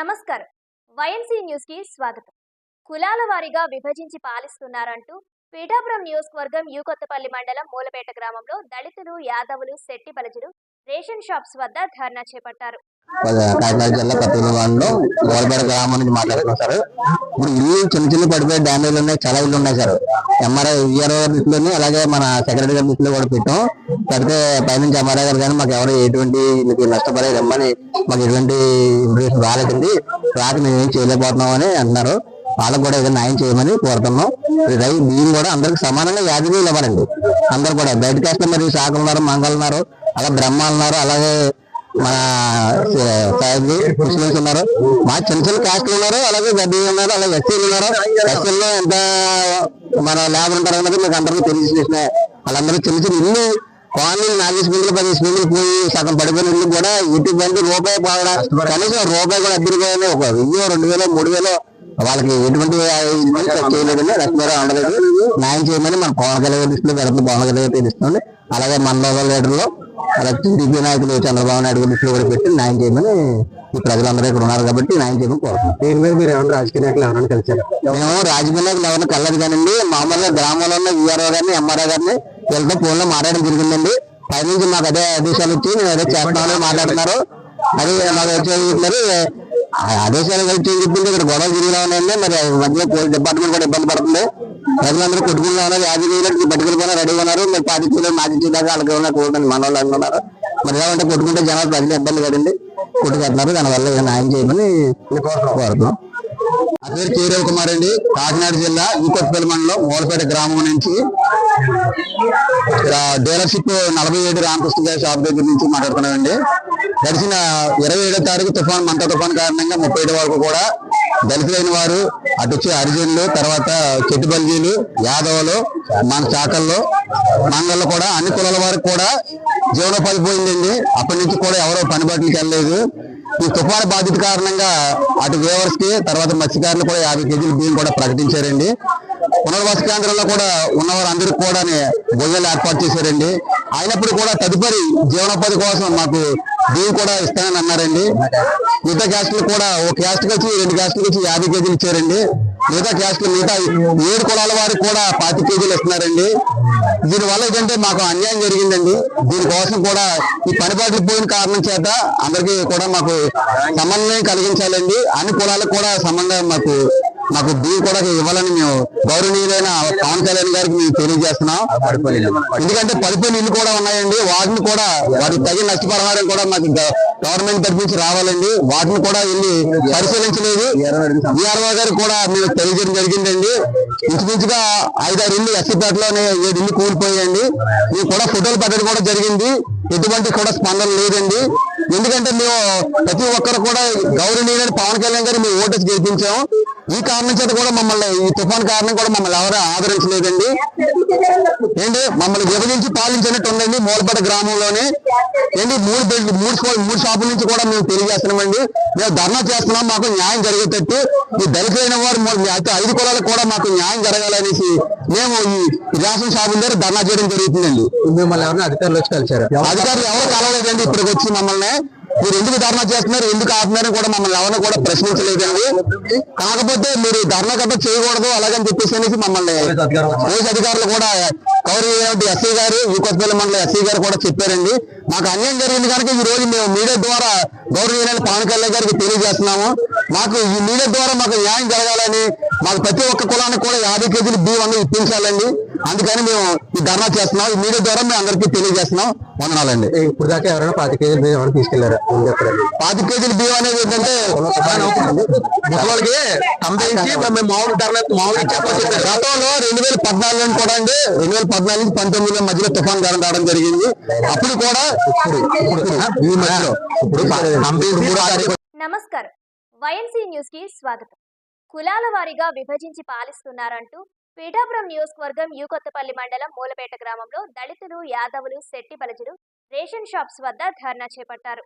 నమస్కారం. వైఎన్సీ న్యూస్కి స్వాగతం. కులాల వారీగా విభజించి పాలిస్తున్నారంటూ పీఠాపురం నియోజకవర్గం యూకొత్తపల్లి మండలం మూలపేట గ్రామంలో దళితులు యాదవులు శెట్టి బలజులు రేషన్ షాప్స్ వద్ద ధర్నా చేపట్టారు. కాకినాడ జిల్లా కత్తూరులో గోల్పేట గ్రామం నుంచి మాట్లాడుతున్నాం సార్. ఇప్పుడు ఇల్లు చిన్న చిన్న పడిపోయే డ్యామేజ్లు ఉన్నాయి చాలా ఇల్లు ఉన్నాయి సార్. ఎంఆర్ఐ విఆర్ఓ లిస్టులోని అలాగే మన సెక్రటరీ గారి లిస్టులో కూడా పెట్టాం. పెడితే పైనుంచి ఎంఆర్ఐ గారు కానీ మాకు ఎవరు ఎటువంటి మీకు నష్టపడే రమ్మని మాకు ఎటువంటి ఇన్ఫర్మేషన్ రాలేదండి. రాక మేము ఏం చేయలేకపోతున్నాం అని అంటున్నారు. వాళ్ళకు కూడా ఏదైనా న్యాయం చేయమని కోరుతున్నాం. రై మీరు కూడా అందరికి సమానంగా యాజకీయులు ఇవ్వాలండి అందరు కూడా బయట కాస్త మరి శాఖ ఉన్నారు మంగళ ఉన్నారు అలా బ్రహ్మ ఉన్నారు అలాగే మన ముస్లిమ్స్ ఉన్నారు మా చిన్న చిన్న కాస్ట్లు ఉన్నారు అలాగే గడ్డి ఉన్నారు అలాగే ఎస్సీలు ఉన్నారు. ఎస్సీల్లో ఎంత మన లేబర్ ఉంటారు అన్నది మీకు అందరికీ తెలియజేసిన వాళ్ళందరూ చిన్న చిన్న ఇల్లు కాలనీ నాలుగు స్పీడ్లు పది స్పీడ్లు పోయి సగం పడిపోయిన ఇల్లు కూడా ఎటువంటి రూపాయి పోవడం కనీసం రూపాయి కూడా అద్దెలు ఒక వెయ్యి రెండు వేలు మూడు వేలు వాళ్ళకి ఎటువంటి ఇల్లు చేయలేదండి రెస్టారెంట్ ఉండలేదు న్యాయం చేయమని మన పవన్ కళ్యాణ్ లిస్టులో పెడుతుంది పవన్ కళ్యాణ్ తెలుస్తుంది. అలాగే మన లీడర్లో అలా టీడీపీ నాయకులు చంద్రబాబు నాయుడు గారి లిస్టులో కూడా పెట్టి న్యాయం చేయమని ఈ ప్రజలందరూ ఇక్కడ ఉన్నారు కాబట్టి న్యాయం చేయమని కోరుతున్నాం. దీని మీద మీరు ఏమైనా రాజకీయ నాయకులు ఎవరైనా కలిసారు మేము రాజకీయ నాయకులు ఎవరైనా కలదు కానండి మామూలుగా గ్రామంలో ఉన్న విఆర్ఓ గారిని ఎంఆర్ఓ గారిని వీళ్ళతో ఫోన్లో మాట్లాడడం జరిగిందండి. పైనుంచి మాకు అదే ఆదేశాలు ఇచ్చి మేము అదే చేస్తామని మాట్లాడుతున్నారు. అది మాకు వచ్చేది ఆదేశాలు వచ్చి చెప్పింది ఇక్కడ గొడవలు జరిగినా ఉన్నాయండి. మరి మధ్యలో పోలీస్ డిపార్ట్మెంట్ కూడా ఇబ్బంది పడుతుంది. ప్రజలందరూ కొట్టుకున్నా ఉన్నారు యాజకీయులకు పట్టుకుని రెడీగా ఉన్నారు. మరి పాతి కిలో మాజీ దాకా వాళ్ళకి ఉన్న కోరుతుంది మన వాళ్ళు అనుకున్నారు మరి ఎలా ఉంటే కొట్టుకుంటే జనాలు ప్రజలు ఇబ్బంది కదండి కొట్టుకుంటున్నారు దానివల్ల ఏదైనా న్యాయం చేయమని కోరుతున్నాం. నా పేరు కేరవ్ కుమార్ అండి. కాకినాడ జిల్లా ఈకొత్తపల్లి మండలం మూలపేట గ్రామం నుంచి. డీలర్షిప్ నలభై ఏడు రామకృష్ణ గారి షాప్ దగ్గర నుంచి మాట్లాడుతున్నామండి. గడిచిన ఇరవై ఏడో తారీఖు తుఫాన్ మంట తుఫాన్ కారణంగా ముప్పై ఏడు వరకు కూడా దళితులైన వారు అటు వచ్చి హరిజనులు తర్వాత చెట్టుబల్జీలు యాదవులు మన శాఖల్లో మంగళ్ళు కూడా అన్ని కులాల వారికి కూడా జీవనోపాధి పోయిందండి. అప్పటి నుంచి కూడా ఎవరో పని బట్టలకి వెళ్ళలేదు. ఈ తుఫాను బాధిత కారణంగా అటు వేవర్స్కి తర్వాత మత్స్యకారులు కూడా యాభై కేజీల బియ్యం కూడా ప్రకటించారండి. పునర్వాస కేంద్రంలో కూడా ఉన్నవారు అందరికి కూడా భోజనాలు ఏర్పాటు చేశారండి. అయినప్పుడు కూడా తదుపరి జీవనోపాధి కోసం మాకు బియ్యం కూడా ఇస్తానని అన్నారండి. మిగతా క్యాస్ట్లు కూడా ఒక క్యాస్ట్కి వచ్చి రెండు క్యాస్ట్కి వచ్చి యాభై కేజీలు ఇచ్చారండి. మిగతా క్యాస్ట్లు మిగతా ఏడు కులాల వారికి కూడా పాతి కేజీలు ఇస్తున్నారండి. దీనివల్ల ఏంటంటే మాకు అన్యాయం జరిగిందండి. దీనికోసం కూడా ఈ పనిపాట్లు పోయిన కారణం చేత అందరికీ కూడా మాకు సమన్వయం కలిగించాలండి. అన్ని కులాలకు కూడా సంబంధం మాకు మాకు బియ్యం కూడా ఇవ్వాలని మేము గౌరవనీయులైన పవన్ కళ్యాణ్ గారికి మేము తెలియజేస్తున్నాం. ఎందుకంటే పడిపోయిన ఇల్లు కూడా ఉన్నాయండి. వాటిని కూడా వాటికి తగిన నష్టపరిహారం కూడా మాకు గవర్నమెంట్ తరఫు నుంచి రావాలండి. వాటిని కూడా వెళ్ళి పరిశీలించలేదు. విఆర్ఓ గారికి కూడా మేము తెలియజేయడం జరిగిందండి. ఇంచుమించుగా ఐదారు ఇల్లు ఎస్సీపేటలోనే ఏడు ఇల్లు కూలిపోయాయండి. మేము కూడా ఫోటోలు పెట్టడం కూడా జరిగింది. ఎటువంటి కూడా స్పందన లేదండి. ఎందుకంటే మేము ప్రతి ఒక్కరు కూడా గౌరవనీయులైన పవన్ కళ్యాణ్ గారు మేము ఓటేసి గెలిపించాము. ఈ కారణం చేత కూడా మమ్మల్ని ఈ తుఫాన్ కారణం కూడా మమ్మల్ని ఎవరు ఆదరించలేదండి. ఏంటి? మమ్మల్ని విభజించి పాలించినట్టు ఉందండి మూలపేట గ్రామంలోనే. ఏంటి? మూడు బెడ్ మూడు మూడు షాపుల నుంచి కూడా మేము తెలియజేస్తున్నామండి మేము ధర్నా చేస్తున్నాం మాకు న్యాయం జరిగేటట్టు. ఈ దళితులైన వారు అయితే ఐదు కులాలకు కూడా మాకు న్యాయం జరగాలనేసి మేము ఈ రేషన్ షాపుల దగ్గర ధర్నా చేయడం జరుగుతుందండి. మిమ్మల్ని ఎవరైనా అధికారులు వచ్చి కలిసారు అధికారులు ఎవరు కలవలేదండి ఇప్పటికి వచ్చి మమ్మల్ని. మీరు ఎందుకు ధర్నా చేస్తున్నారు? ఎందుకు ఆపుతున్నారని కూడా మమ్మల్ని ఎవరిని కూడా ప్రశ్నించలేదండి కాకపోతే మీరు ధర్నా గట్ట చేయకూడదు అలాగని చెప్పేసి అనేసి మమ్మల్ని పోలీస్ అధికారులు కూడా గౌరవ ఎస్ఐ గారు ఈ కొత్తపల్లి మండలం ఎస్ఐ గారు కూడా చెప్పారండి. మాకు అన్యాయం జరిగింది కనుక ఈ రోజు మేము మీడియా ద్వారా గౌరవనీయులైన పవన్ కళ్యాణ్ గారికి తెలియజేస్తున్నాము. మాకు ఈ మీడియా ద్వారా మాకు న్యాయం జరగాలని మాకు ప్రతి ఒక్క కులానికి కూడా యాభై కేజీలు బియ్యం అనేది ఇప్పించాలండి. అందుకని మేము ఈ ధర్నా చేస్తున్నాం. ఈ మీడియా ద్వారా మేము అందరికీ తెలియజేస్తున్నాం. వందనాలండి. ఇప్పుడు దాకా ఎవరైనా పాతి కేజీలు బియ్యం ఎవరైనా తీసుకెళ్ళారు? పాతి కేజీల బియ్యం అనేది ఏంటంటే ముసలికి సంబంధించి మేము మామూలు ధరణ మామూలు గతంలో రెండు వేల పద్నాలుగులో కూడా అండి రెండు వేల పద్నాలుగు నుంచి పంతొమ్మిది మధ్యలో తుఫాన్ గారం రావడం జరిగింది. అప్పుడు కూడా ఇప్పుడు ఈ మధ్యలో ఇప్పుడు నమస్కారం. వైఎన్సీ న్యూస్కి స్వాగతం. కులాల వారీగా విభజించి పాలిస్తున్నారంటూ పీఠాపురం నియోజకవర్గం యూకొత్తపల్లి మండలం మూలపేట గ్రామంలో దళితులు యాదవులు శెట్టి బలజులు రేషన్ షాప్స్ వద్ద ధర్నా చేపట్టారు.